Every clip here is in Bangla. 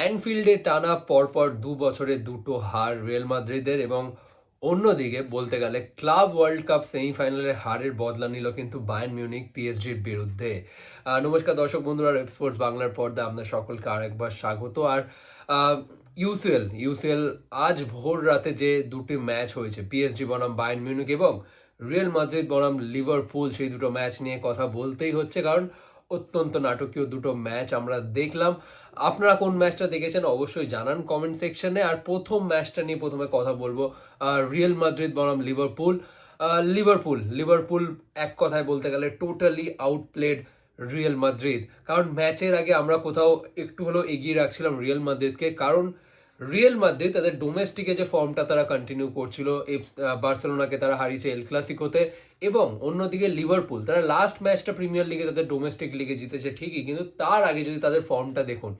অ্যানফিল্ডে টানা পরপর দু বছরে দুটো হার রিয়েল মাদ্রিদের এবং অন্যদিকে বলতে গেলে ক্লাব ওয়ার্ল্ড কাপ সেমিফাইনালের হারের বদলা নিল কিন্তু বায়ার্ন মিউনিক পিএসজির বিরুদ্ধে। নমস্কার দর্শক বন্ধুরা রেপ স্পোর্টস বাংলার পর্দা আপনার সকলকে আরেকবার স্বাগত। আর ইউসিএল ইউসিএল আজ ভোর রাতে যে দুটি ম্যাচ হয়েছে পিএসজি বনাম বায়ার্ন মিউনিক এবং রিয়েল মাদ্রিদ বনাম লিভারপুল সেই দুটো ম্যাচ নিয়ে কথা বলতেই হচ্ছে। কারণ অত্যন্ত নাটকীয় দুটো ম্যাচ আমরা দেখলাম। আপনারা কোন ম্যাচটা দেখেছেন অবশ্যই জানান কমেন্ট সেকশনে। আর প্রথম ম্যাচটা নিয়ে প্রথমে কথা বলব রিয়েল মাদ্রিদ বনাম লিভারপুল। লিভারপুল লিভারপুল এক কথায় বলতে গেলে টোটালি আউটপ্লেড রিয়েল মাদ্রিদ। কারণ ম্যাচের আগে আমরা কোথাও একটু হলেও এগিয়ে রাখছিলাম রিয়েল মাদ্রিদকে। কারণ রিয়েল মাদ্রিদ তাদের ডোমেস্টিকে যে ফর্মটা তারা কন্টিনিউ করছিল বার্সেলোনাকে তারা হারিয়েছে এল ক্লাসিকোতে এবং অন্যদিকে লিভারপুল তারা লাস্ট ম্যাচটা প্রিমিয়ার লিগে তাদের ডোমেস্টিক লিগে জিতেছে ঠিকই, কিন্তু তার আগে যদি তাদের ফর্মটা দেখুন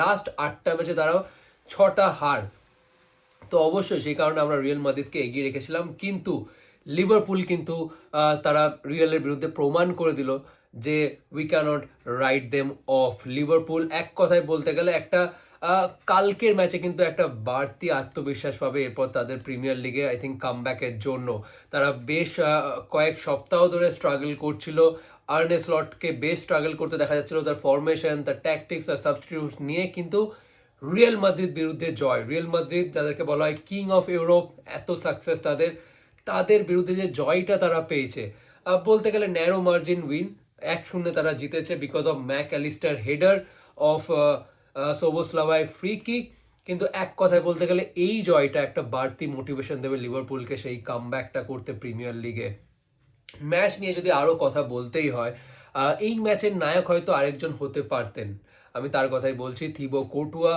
লাস্ট আটটা ম্যাচে তারাও ছটা হার। তো অবশ্যই সেই কারণে আমরা রিয়েল মাদ্রিদকে এগিয়ে রেখেছিলাম, কিন্তু লিভারপুল কিন্তু তারা রিয়েলের বিরুদ্ধে প্রমাণ করে দিল যে we can't write them off Liverpool এক কথায় বলতে গেলে একটা কালকের ম্যাচে কিন্তু একটা বাড়তি আত্মবিশ্বাস পাবে, এরপর তাদের প্রিমিয়ার লিগে আই থিঙ্ক কামব্যাকের জন্য। তারা বেশ কয়েক সপ্তাহ ধরে স্ট্রাগল করছিল। আর্নে স্লটকে বেশ স্ট্রাগল করতে দেখা যাচ্ছিল তার ফরমেশন তার ট্যাকটিক্স আর সাবস্টিটিউট নিয়ে, কিন্তু রিয়েল মাদ্রিদ বিরুদ্ধে জয়। রিয়েল মাদ্রিদ যাদেরকে বলা হয় কিং অফ ইউরোপ এত সাকসেস তাদের তাদের বিরুদ্ধে যে জয়টা তারা পেয়েছে। বলতে গেলে ন্যারো মার্জিন উইন এক শূন্যে তারা জিতেছে because of Mac Allister header of Szoboszlai free kick কিন্তু এক কথায় বলতে গেলে এই জয়টা একটা বাড়তি মোটিভেশন দেবে লিভারপুলকে সেই কামব্যাকটা করতে প্রিমিয়ার লিগে। ম্যাচ নিয়ে যদি আরও কথা বলতেই হয় এই ম্যাচের নায়ক হয়তো আরেকজন হতে পারতেন। আমি তার কথাই বলছি, থিবো কোটুয়া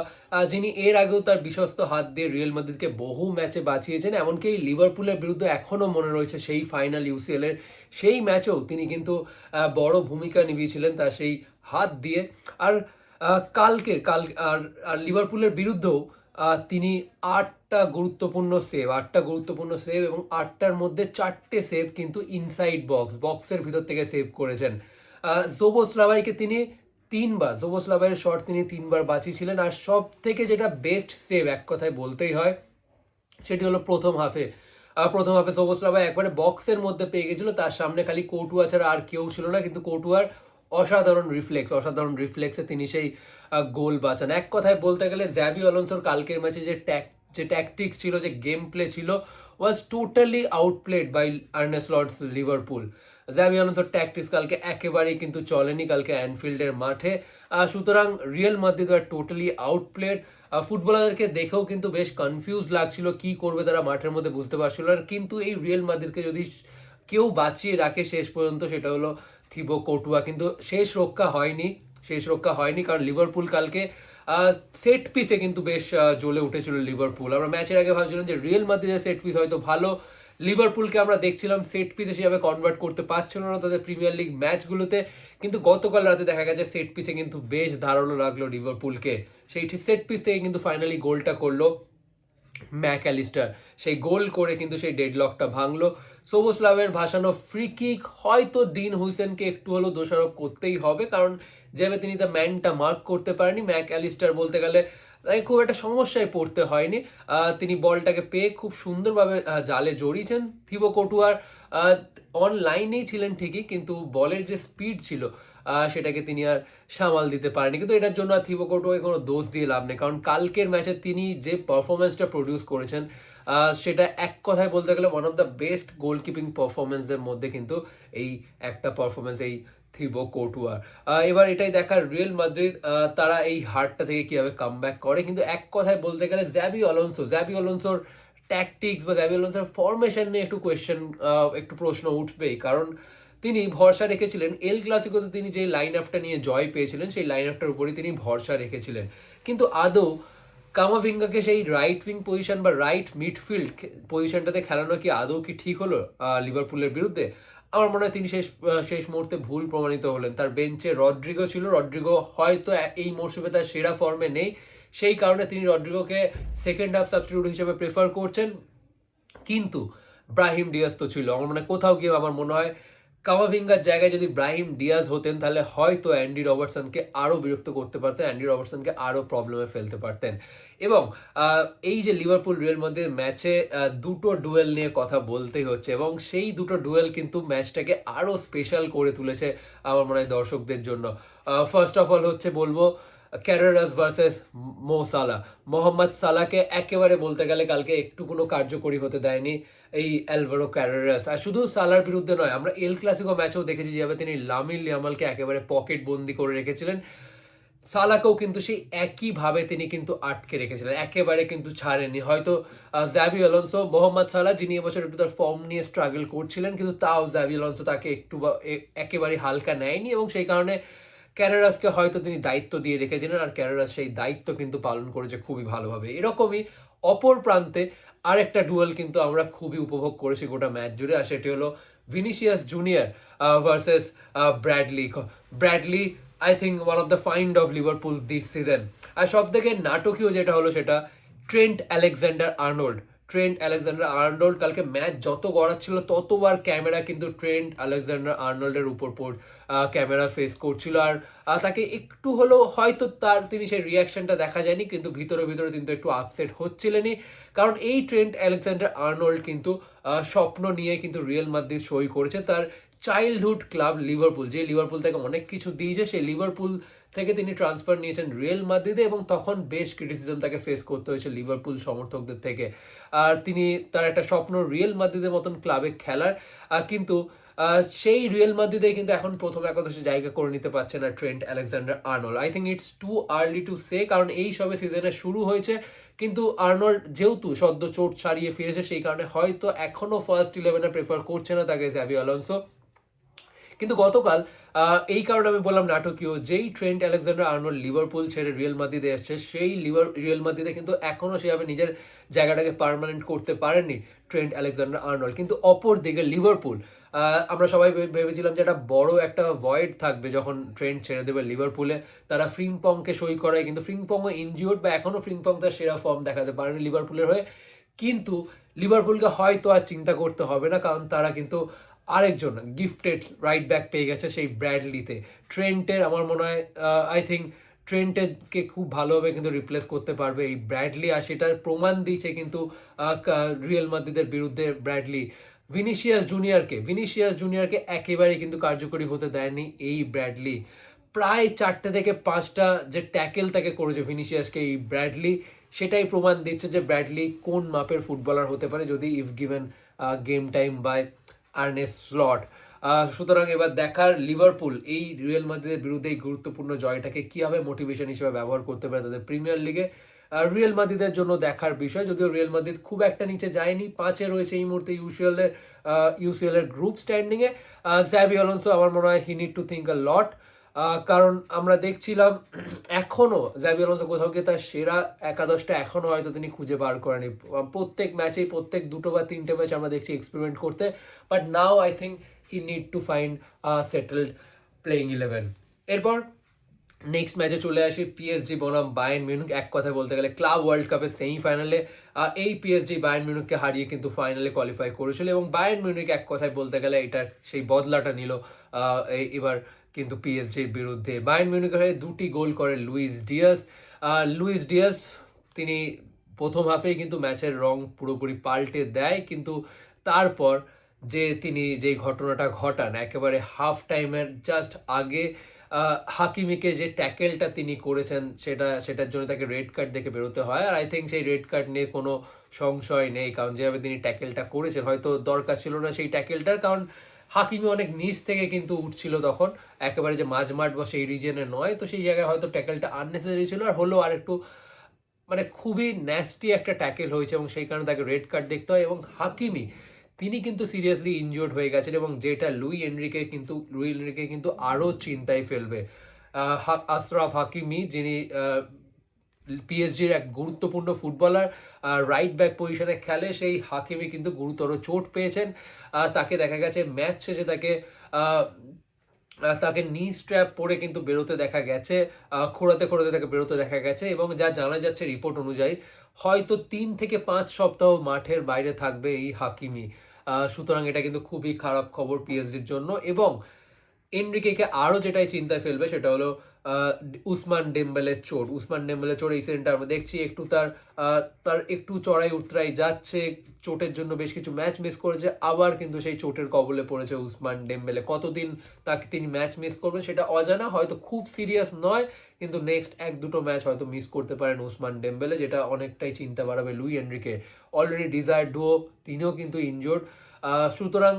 যিনি এর আগেও তার বিশ্বস্ত হাত দিয়ে রিয়েল মাদ্রিদকে বহু ম্যাচে বাঁচিয়েছেন, এমনকি এই লিভারপুলের বিরুদ্ধে এখনও মনে রয়েছে সেই ফাইনাল ইউসিএল এর সেই ম্যাচেও তিনি কিন্তু বড় ভূমিকা নিভিয়েছিলেন তার সেই হাত দিয়ে। আর আহ, কালকে কাল আর লিভারপুলের বিরুদ্ধেও তিনি আটটা গুরুত্বপূর্ণ সেভ আটটা গুরুত্বপূর্ণ সেভ এবং আটটার মধ্যে চারটে সেভ কিন্তু ইনসাইড বক্স বক্সের ভিতর থেকে সেভ করেছেন। জোবস জোবোসলাভাইকে তিনি তিনবার জোবোসলাভাইয়ের শট তিনি তিনবার বাঁচিয়েছিলেন আর সব থেকে যেটা বেস্ট সেভ এক কথায় বলতেই হয় সেটি হলো প্রথম হাফে প্রথম হাফে সবুজরাবাই একবারে বক্সের মধ্যে পেয়ে গেছিল তার সামনে খালি কৌটুয়া ছাড়া আর কেউ ছিল না কিন্তু কৌটুয়ার অসাধারণ রিফ্লেক্স অসাধারণ রিফ্লেক্সে তিনি সেই গোল বাঁচান। এক কথায় বলতে গেলে জ্যাবি অলন্সোর কালকের ম্যাচে যে ট্যাক যে ট্যাকটিক্স ছিল, যে গেম প্লে ছিল was totally outplayed by Arne Slot's Liverpool Xabi অলন্সোর tactics কালকে একেবারেই কিন্তু চলেনি, কালকে অ্যানফিল্ডের মাঠে। সুতরাং রিয়েল মাদ্রিদ আর টোটালি আউটপ্লেড ফুটবলারদেরকে দেখেও কিন্তু বেশ কনফিউজ লাগছিল, কি করবে তারা মাঠের মধ্যে বুঝতে পারছিল না। কিন্তু এই রিয়েল মাদ্রিদকে যদি কেউ বাঁচিয়ে রাখে শেষ পর্যন্ত, সেটা হলো থিবো কোটুয়া, কিন্তু শেষ রক্ষা হয়নি, শেষ রক্ষা হয়নি, কারণ লিভারপুল কালকে সেট পিসে কিন্তু বেশ জ্বলে উঠেছিল লিভারপুল। আমরা ম্যাচের আগে ভাবছিলাম যে রিয়েল মাদ্রিদের সেট পিস হয়তো ভালো। লিভারপুলকে আমরা দেখছিলাম সেট পিসে সেভাবে কনভার্ট করতে পারছিল না তাদের প্রিমিয়ার লিগ ম্যাচগুলোতে কিন্তু গতকাল রাতে দেখা গেছে সেট পিসে কিন্তু বেশ ধারালো লাগল লিভারপুলকে। সেই সেট পিস থেকে কিন্তু ফাইনালি গোলটা করল। ম্যাক অ্যালিস্টার সেই গোল করে কিন্তু সেই ডেডলকটা ভাঙলো। সোবোস্লাভের ভাসানো ফ্রি কিক হয়তো দিন হুইসেনকে একটু হলেও দোষারোপ করতেই হবে, কারণ যেভাবে তিনি তার ম্যানটা মার্ক করতে পারেনি ম্যাক অ্যালিস্টার বলতে গেলে তাই খুব একটা সমস্যায় পড়তে হয়নি। তিনি বলটাকে পেয়ে খুব সুন্দরভাবে জালে জড়িয়েছেন। থিবো কটুয়ার অনলাইনেই ছিলেন ঠিকই, কিন্তু বলের যে স্পিড ছিল সেটাকে তিনি আর সামাল দিতে পারেনি। কিন্তু এটার জন্য আর থিবো কটুয়াকে কোনো দোষ দিয়ে লাভ নেই। কারণ কালকের ম্যাচে তিনি যে পারফরমেন্সটা প্রডিউস করেছেন সেটা এক কথায় বলতে গেলে ওয়ান অফ দ্য বেস্ট গোলকিপিং পারফরমেন্সের মধ্যে কিন্তু এই একটা পারফরমেন্স এই থিবো কোটুয়ার এবার এটাই দেখার রিয়েল মাদ্রিদ তারা এই হারটা থেকে কীভাবে কাম করে। কিন্তু এক কথায় বলতে গেলে জ্যাবি অলন্সো জ্যাবি অলন্সোর ট্যাকটিক্স বা জ্যাবি অলন্সোর ফরমেশন নিয়ে একটু কোয়েশ্চেন একটু প্রশ্ন উঠবেই। কারণ তিনি ভরসা রেখেছিলেন। এল ক্লাসিকোতে তিনি যে লাইন আপটা নিয়ে জয় পেয়েছিলেন, সেই লাইন আপটার উপরই তিনি ভরসা রেখেছিলেন। কিন্তু আদৌ কামাভিঙ্গাকে সেই রাইট উইং পজিশন বা রাইট মিডফিল্ড পজিশনটাতে খেলানো কি আদৌ কি ঠিক হলো লিভারপুলের বিরুদ্ধে? আমার মনে হয় তিনি শেষ শেষ মুহূর্তে ভুল প্রমাণিত হলেন। তার বেঞ্চে রড্রিগো ছিল। রড্রিগো হয়তো এই মরশুমে তার সেরা ফর্মে নেই। সেই কারণে তিনি রড্রিগোকে সেকেন্ড হাফ সাবস্টিটিউট হিসেবে প্রেফার করছেন। কিন্তু ব্রাহিম ডিয়াস তো ছিল। আমার মনে কোথাও গিয়ে আমার মনে হয় কামাভিঙ্গার জায়গায় যদি ব্রাহিম ডিয়াজ হতেন, তাহলে হয়তো অ্যান্ডি রবার্টসনকে আরও বিরক্ত করতে পারতেন, অ্যান্ডি রবার্টসনকে আরও প্রবলেমে ফেলতে পারতেন। এবং এই যে লিভারপুল রিয়েল মধ্যে ম্যাচে দুটো ডুয়েল নিয়ে কথা বলতেই হচ্ছে এবং সেই দুটো ডুয়েল কিন্তু ম্যাচটাকে আরও স্পেশাল করে তুলেছে আমার মনে হয় দর্শকদের জন্য। ফার্স্ট অফ অল হচ্ছে বলব ক্যারেরাস ভার্সেস মো সালা। মোহাম্মদ সালাকে একেবারে বলতে গেলে কালকে একটু কোনো কার্যকরী হতে দেয়নি এই অ্যালভারো ক্যারেরাস। আর শুধু সালার বিরুদ্ধে নয়, আমরা এল ক্লাসিকো ম্যাচেও দেখেছি যেভাবে তিনি লামিল ইয়ামালকে একেবারে পকেট বন্দি করে রেখেছিলেন। সালাকেও কিন্তু সেই একইভাবে তিনি কিন্তু আটকে রেখেছিলেন, একেবারে কিন্তু ছাড়েনি হয়তো জাভি অলন্সো মোহাম্মদ সালা, যিনি এবছর একটু তার ফর্ম নিয়ে স্ট্রাগল করছিলেন, কিন্তু তাও জাভি অলন্সো তাকে একটু একেবারে হালকা নেয়নি এবং সেই কারণে ক্যারেরাসকে হয়তো তিনি দায়িত্ব দিয়ে রেখেছিলেন আর ক্যারেরাস সেই দায়িত্ব কিন্তু পালন করেছে খুবই ভালোভাবে। এরকমই অপর প্রান্তে আরেকটা ডুয়েল কিন্তু আমরা খুবই উপভোগ করেছি গোটা ম্যাচ জুড়ে, আর সেটি হলো Vinicius Junior versus Bradley. Bradley I think one of the find of Liverpool this season আর সব থেকে নাটকীয় যেটা হলো সেটা Trent Alexander Arnold. Trent Alexander Arnold কালকে ম্যাচ যত গড়াচ্ছিল, ততবার ক্যামেরা কিন্তু ট্রেন্ট আলেকজান্ডার আর্নোল্ডের উপর পর ক্যামেরা ফেস করছিল। আর তাকে একটু হলেও হয়তো তার তিনি সেই রিয়াকশনটা দেখা যায়নি, কিন্তু ভিতরে ভিতরে কিন্তু একটু আপসেট হচ্ছিলেনই। কারণ এই ট্রেন্ট আলেকজান্ডার আর্নল্ড কিন্তু স্বপ্ন নিয়ে কিন্তু রিয়েল মাদ্রিদ সই করেছে। তার চাইল্ডহুড ক্লাব লিভারপুল যে লিভারপুল থেকে অনেক কিছু দিয়েছে, সেই লিভারপুল থেকে তিনি ট্রান্সফার নিয়েছেন রিয়েল মাদ্রিদে এবং তখন বেশ ক্রিটিসিজম তাকে ফেস করতে হয়েছে লিভারপুল সমর্থকদের থেকে। আর তিনি তার একটা স্বপ্ন রিয়েল মাদ্রিদের মতন ক্লাবে খেলার। কিন্তু সেই রিয়েল মাদ্রিদে কিন্তু এখন প্রথম একাদশে জায়গা করে নিতে পারছে না Trent Alexander Arnold I think it's too early to say কারণ এই সবে সিজনে শুরু হয়েছে, কিন্তু আর্নল্ড যেহেতু সদ্য চোট ছাড়িয়ে ফিরেছে, সেই কারণে হয়তো এখনও ফার্স্ট ইলেভেনে প্রেফার করছে না তাকে জ্যাভি অলন্সো কিন্তু গতকাল এই কারণে আমি বললাম নাটকীয়, যেই ট্রেন্ট আলেকজান্ডার আর্নল্ড লিভারপুল ছেড়ে রিয়েল মাদ্রিদে এসছে, সেই লিভার রিয়েল মাদ্রিদে কিন্তু এখনও সেভাবে নিজের জায়গাটাকে পার্মানেন্ট করতে পারেনি ট্রেন্ট আলেকজান্ডার আর্নল্ড, কিন্তু অপর দিকে লিভারপুল। আমরা সবাই ভেবেছিলাম যে একটা বড় একটা ভয়েড থাকবে যখন ট্রেন্ট ছেড়ে দেবে লিভারপুলে। তারা ফ্রিংপংকে সই করায়, কিন্তু ফ্রিংপংও ইনজিওর্ড বা এখনও ফ্রিংপং তার সেরা ফর্ম দেখাতে পারেনি লিভারপুলের হয়ে। কিন্তু লিভারপুলকে হয়তো আর চিন্তা করতে হবে না, কারণ তারা কিন্তু আরেকজন গিফটেড রাইট ব্যাক পেয়ে গেছে সেই ব্র্যাডলিতে। ট্রেন্টের, আমার মনে হয় আই থিঙ্ক ট্রেন্টেরকে খুব ভালোভাবে কিন্তু রিপ্লেস করতে পারবে এই ব্র্যাডলি, আর সেটার প্রমাণ দিয়েছে কিন্তু রিয়েল মাদ্রিদের বিরুদ্ধে ব্র্যাডলি। ভিনিসিয়াস জুনিয়রকে ভিনিসিয়াস জুনিয়রকে একেবারেই কিন্তু কার্যকরী হতে দেয়নি এই ব্র্যাডলি। প্রায় চারটে থেকে পাঁচটা যে ট্যাকেল তাকে করেছে ভিনিসিয়াসকে এই ব্র্যাডলি, সেটাই প্রমাণ দিচ্ছে যে ব্র্যাডলি কোন মাপের ফুটবলার হতে পারে যদি if given game time by Arne Slot সুতরাং এবার দেখার লিভারপুল, এই রিয়েল মাদ্রিদের বিরুদ্ধে এই গুরুত্বপূর্ণ জয়টাকে কীভাবে মোটিভেশন হিসেবে ব্যবহার করতে পারে তাদের প্রিমিয়ার লিগে। রিয়েল মাদ্রিদের জন্য দেখার বিষয়, যদিও রিয়েল মাদ্রিদ খুব একটা নিচে যায়নি, পাঁচে রয়েছে এই মুহূর্তে ইউসিএল এর ইউসিএল এর গ্রুপ স্ট্যান্ডিংয়ে জ্যাবি অলন্সো আমার মনে হয় he need to think a lot কারণ আমরা দেখছিলাম এখনও জ্যাবি অলন্সো কোথাও গিয়ে তার সেরা একাদশটা এখনও হয়তো তিনি খুঁজে বার করেনি। প্রত্যেক ম্যাচেই প্রত্যেক দুটো বা তিনটে ম্যাচ আমরা দেখছি এক্সপেরিমেন্ট করতে but now I think he need to find a settled playing eleven এরপর নেক্সট ম্যাচে চলে আসি পিএসজি বনাম বায়ার্ন মিউনিক এক কথায় বলতে গেলে ক্লাব ওয়ার্ল্ড কাপের সেমিফাইনালে এই পিএসজি বায়ার্ন মিউনিককে হারিয়ে কিন্তু ফাইনালে কোয়ালিফাই করেছিল এবং বায়ার্ন মিউনিক এক কথায় বলতে গেলে এটার সেই বদলাটা নিল এবার কিন্তু পিএসজির বিরুদ্ধে। বায়ার্ন মিউনিকের হয়ে দুটি গোল করে লুইস ডিয়াস লুইস ডিয়াস তিনি প্রথম হাফেই কিন্তু ম্যাচের রং পুরোপুরি পাল্টে দেয়, কিন্তু তারপর যে তিনি যেই ঘটনাটা ঘটান, একেবারে হাফ টাইমের জাস্ট আগে হাকিমিকে যে ট্যাকেলটা তিনি করেছেন, সেটা, সেটার জন্য তাকে রেড কার্ড দেখে বেরোতে হয়। আর আই থিঙ্ক সেই রেড কার্ড নিয়ে কোনো সংশয় নেই, কারণ যেভাবে তিনি ট্যাকেলটা করেছেন, হয়তো দরকার ছিল না সেই ট্যাকেলটার কারণ হাকিমি অনেক নিচ থেকে কিন্তু উঠছিল তখন। একেবারে যে মাঝমাঠ বা সেই রিজনে নয়, তো সেই জায়গায় হয়তো ট্যাকেলটা আননেসেসারি ছিল। আর হলো আর একটু মানে খুবই ন্যাস্টি একটা ট্যাকেল হয়েছে, এবং সেই কারণে তাকে রেড কার্ড দেখতে হয়। এবং হাকিমি তিনি কিন্তু সিরিয়াসলি ইনজিওর্ড হয়ে গেছেন এবং যেটা লুই এনরিকে কিন্তু, লুই এনরিকে কিন্তু আরও চিন্তায় ফেলবে। আশরাফ হাকিমি, যিনি পিএসজির এক গুরুত্বপূর্ণ ফুটবলার রাইট ব্যাক পজিশনে খেলে, সেই হাকিমি কিন্তু গুরুতর চোট পেয়েছেন। তাকে দেখা গেছে ম্যাচ শেষে তাকে তাকে নি স্ট্র্যাপ পরে কিন্তু বেরোতে দেখা গেছে খোঁড়াতে খোঁড়াতে তাকে বেরোতে দেখা গেছে এবং যা জানা যাচ্ছে রিপোর্ট অনুযায়ী হয়তো তিন থেকে পাঁচ সপ্তাহ মাঠের বাইরে থাকবে এই হাকিমি সুতরাং এটা কিন্তু খুবই খারাপ খবর পিএসজির জন্য এবং এনরিকেকে আরও যেটাই চিন্তায় ফেলবে সেটা হলো উসমান ডেম্বেলের চোট উসমান ডেম্বেলের চোট এই সিজনটা আমরা দেখছি, একটু তার তার একটু চড়াই উতরাই যাচ্ছে, চোটের জন্য বেশ কিছু ম্যাচ মিস করেছে, আবার কিন্তু সেই চোটের কবলে পড়েছে উসমান ডেম্বেলে। কতদিন তাকে তিনি ম্যাচ মিস করবেন সেটা অজানা, হয়তো খুব সিরিয়াস নয়, কিন্তু নেক্সট এক দুটো ম্যাচ হয়তো মিস করতে পারেন উসমান ডেম্বেলে, যেটা অনেকটাই চিন্তা বাড়াবে Luis Enrique. Already Désiré Doué তিনিও কিন্তু ইনজোর্ড সুতরাং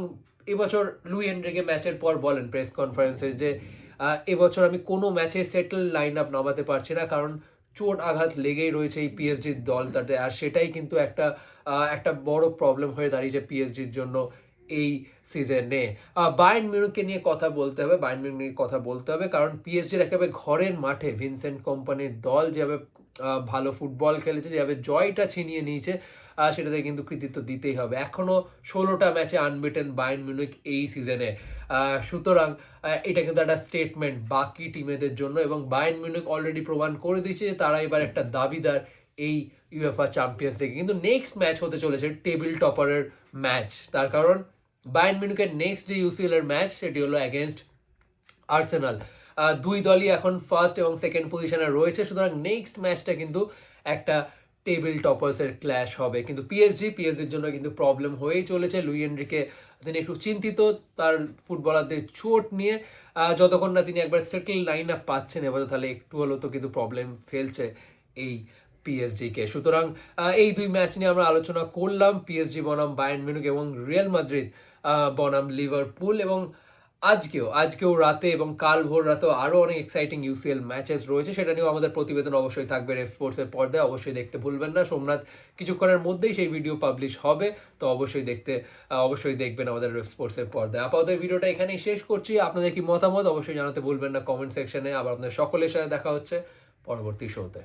এবছর লুই এনরিকে ম্যাচের পর বলেন প্রেস কনফারেন্সে যে এবছর আমি কোনো ম্যাচে সেটেল লাইন আপ নামাতে পারছি না, কারণ চোট আঘাত লেগেই রয়েছে এই পিএসজির দল তাতে আর সেটাই কিন্তু একটা একটা বড় প্রবলেম হয়ে দাঁড়িয়েছে পিএসজির জন্য এই সিজনে বায়ার্ন মিউনিককে নিয়ে কথা বলতে হবে বায়ার্ন মিউনিক নিয়ে কথা বলতে হবে, কারণ পিএসজির একেবারে ঘরের মাঠে ভিনসেন্ট কোম্পানির দল যেভাবে ভালো ফুটবল খেলেছে যেভাবে জয়টা ছিনিয়ে নিয়েছে সেটাতে কিন্তু কৃতিত্ব দিতেই হবে। এখনও ষোলোটা ম্যাচে আনবিটেন বায়ার্ন মিউনিক এই সিজনে সুতরাং এটা কিন্তু একটা স্টেটমেন্ট বাকি টিমেদের জন্য এবং বায়ার্ন মিউনিক অলরেডি প্রমাণ করে দিয়েছে যে তারা এবার একটা দাবিদার এই ইউএফআ চ্যাম্পিয়ন্স লিগে কিন্তু নেক্সট ম্যাচ হতে চলেছে টেবিল টপারের ম্যাচ তার কারণ বায়ার্ন মিউনিকের নেক্সট যে ইউসিএল এর ম্যাচ সেটি হলো অ্যাগেনস্ট আর্সেনাল দুই দলই এখন ফার্স্ট এবং সেকেন্ড পজিশনে রয়েছে। সুতরাং নেক্সট ম্যাচটা কিন্তু একটা টেবিল টপার্সের ক্ল্যাশ হবে। কিন্তু পিএসজি পিএসজির জন্য কিন্তু প্রবলেম হয়েই চলেছে। লুই তিনি একটু চিন্তিত, তার ফুটবলারদের চোট নিয়ে। যতক্ষণ না তিনি একবার সেটেল লাইন আপ পাচ্ছেন, এবার তাহলে একটু হলেও তো কিন্তু প্রবলেম ফেলছে এই পিএসজিকে সুতরাং এই দুই ম্যাচ নিয়ে আমরা আলোচনা করলাম। পিএসজি বনাম বায়ার্ন মিউনিক এবং রিয়াল মাদ্রিদ বনাম লিভারপুল এবং আজকেও আজকেও রাতে এবং কাল ভোর রাতেও আরও অনেক এক্সাইটিং ইউসিএল ম্যাচেস রয়েছে, সেটা নিয়েও আমাদের প্রতিবেদন অবশ্যই থাকবে রেফ স্পোর্টসের পর্দায়, অবশ্যই দেখতে ভুলবেন না। সোমনাথ কিছুক্ষণের মধ্যেই সেই ভিডিও পাবলিশ হবে, তো অবশ্যই দেখতে অবশ্যই দেখবেন আমাদের রেফ স্পোর্টসের পর্দায়। আপাতত এই ভিডিওটা এখানেই শেষ করছি। আপনাদের কি মতামত? অবশ্যই জানাতে ভুলবেন না কমেন্ট সেকশনে। আবার আপনাদের সকলের সাথে দেখা হচ্ছে পরবর্তী শোতে